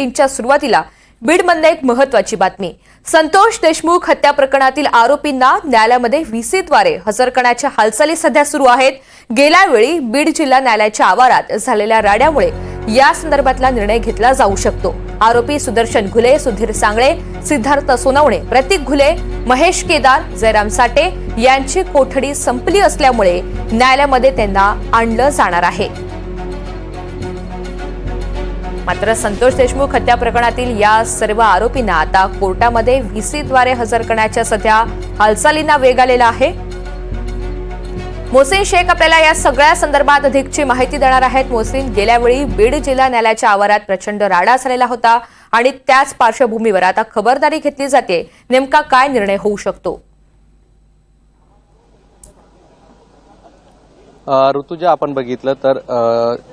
बुलेटिनच्या सुरुवातीला बीडमधनं एक महत्वाची बातमी. संतोष देशमुख हत्या प्रकरणातील आरोपींना न्यायालयामध्ये व्हीसीद्वारे हजर करण्याच्या हालचाली सध्या सुरू आहेत. गेल्या वेळी बीड जिल्हा न्यायालयाच्या आवारात झालेल्या राड्यामुळे या संदर्भातला निर्णय घेतला जाऊ शकतो. आरोपी सुदर्शन घुले सुधीर सांगळे सिद्धार्थ सोनवणे प्रतीक घुले महेश केदार जयराम साठे यांची कोठडी संपली असल्यामुळे न्यायालयामध्ये त्यांना आणलं जाणार आहे. मात्र संतोष देशमुख हत्या प्रकरणातील या सर्व आरोपींना आता कोर्टामध्ये व्हीसीद्वारे हजर करण्याच्या सध्या हालचालींना वेग आलेला आहे. मोहसिन शेख आपल्याला या सगळ्या संदर्भात अधिकची माहिती देणार आहेत. मोहसिन गेल्यावेळी बीड जिल्हा न्यायालयाच्या आवारात प्रचंड राडा झालेला होता आणि त्याच पार्श्वभूमीवर आता खबरदारी घेतली जाते. नेमका काय निर्णय होऊ शकतो? ऋतुजा आपण बघितलं तर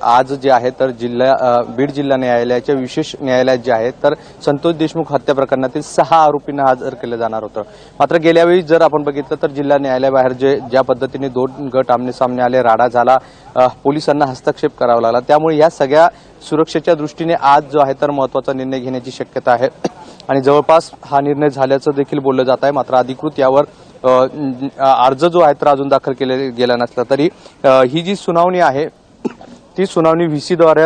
आज जे आहे तर जिल्हा बीड जिल्हा न्यायालयाच्या विशेष न्यायालयात जे आहे तर संतोष देशमुख हत्या प्रकरणातील सहा आरोपींना हजर केलं जाणार होतं. मात्र गेल्यावेळी जर आपण बघितलं तर जिल्हा न्यायालयाबाहेर जे ज्या पद्धतीने दोन गट आमने सामने आले राडा झाला पोलिसांना हस्तक्षेप करावा लागला त्यामुळे या सगळ्या सुरक्षेच्या दृष्टीने आज जो आहे तर महत्त्वाचा निर्णय घेण्याची शक्यता आहे. आणि जवळपास हा निर्णय झाल्याचं देखील बोललं जात आहे मात्र अधिकृत यावर अर्ज जो आहे तर अजून दाखल केले गेला नसला तरी ही जी सुनावणी आहे ती सुनावणी व्ही सीद्वारे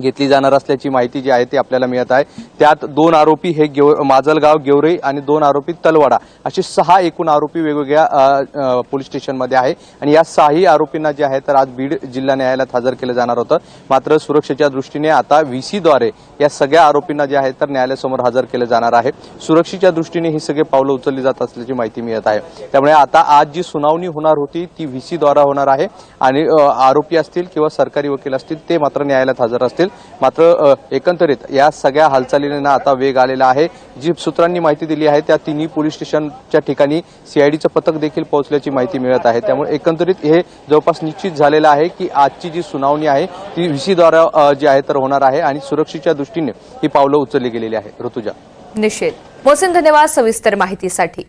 घेतली जाणार असल्याची माहिती जी आहे ती आपल्याला मिळत आहे. त्यात दोन आरोपी हे गेव माजलगाव गेवरे आणि दोन आरोपी तलवाडा. असे सहा एकूण आरोपी वेगवेगळ्या पोलीस स्टेशनमध्ये आहे. आणि या सहाही आरोपींना जे आहे तर आज बीड जिल्हा न्यायालयात हजर केलं जाणार होतं. मात्र सुरक्षेच्या दृष्टीने आता व्हीसीद्वारे या सगळ्या आरोपींना जे आहे तर न्यायालयासमोर हजर केलं जाणार आहे. सुरक्षेच्या दृष्टीने ही सगळे पावलं उचलली जात असल्याची माहिती मिळत आहे. त्यामुळे आता आज जी सुनावणी होणार होती ती व्हीसीद्वारा होणार आहे. आणि आरोपी असतील किंवा सरकारी वकील असतील ते मात्र न्यायालयात हजर असतील. मात्र एकंदरीत या सगळ्या हालचालींना आता वेग आलेला आहे. जी सूत्रांनी माहिती दिली आहे त्या तिन्ही पोलीस स्टेशनच्या ठिकाणी सीआयडीचं पथक देखील पोहोचल्याची माहिती मिळत आहे. त्यामुळे एकंदरीत हे जवळपास निश्चित झालेलं आहे की आजची जी सुनावणी आहे ती व्हीसीद्वारा जी आहे तर होणार आहे आणि सुरक्षेच्या दृष्टीने ही पावलं उचलली गेलेली आहे. ऋतुजा. निश्चित मोहसिन धन्यवाद सविस्तर माहितीसाठी.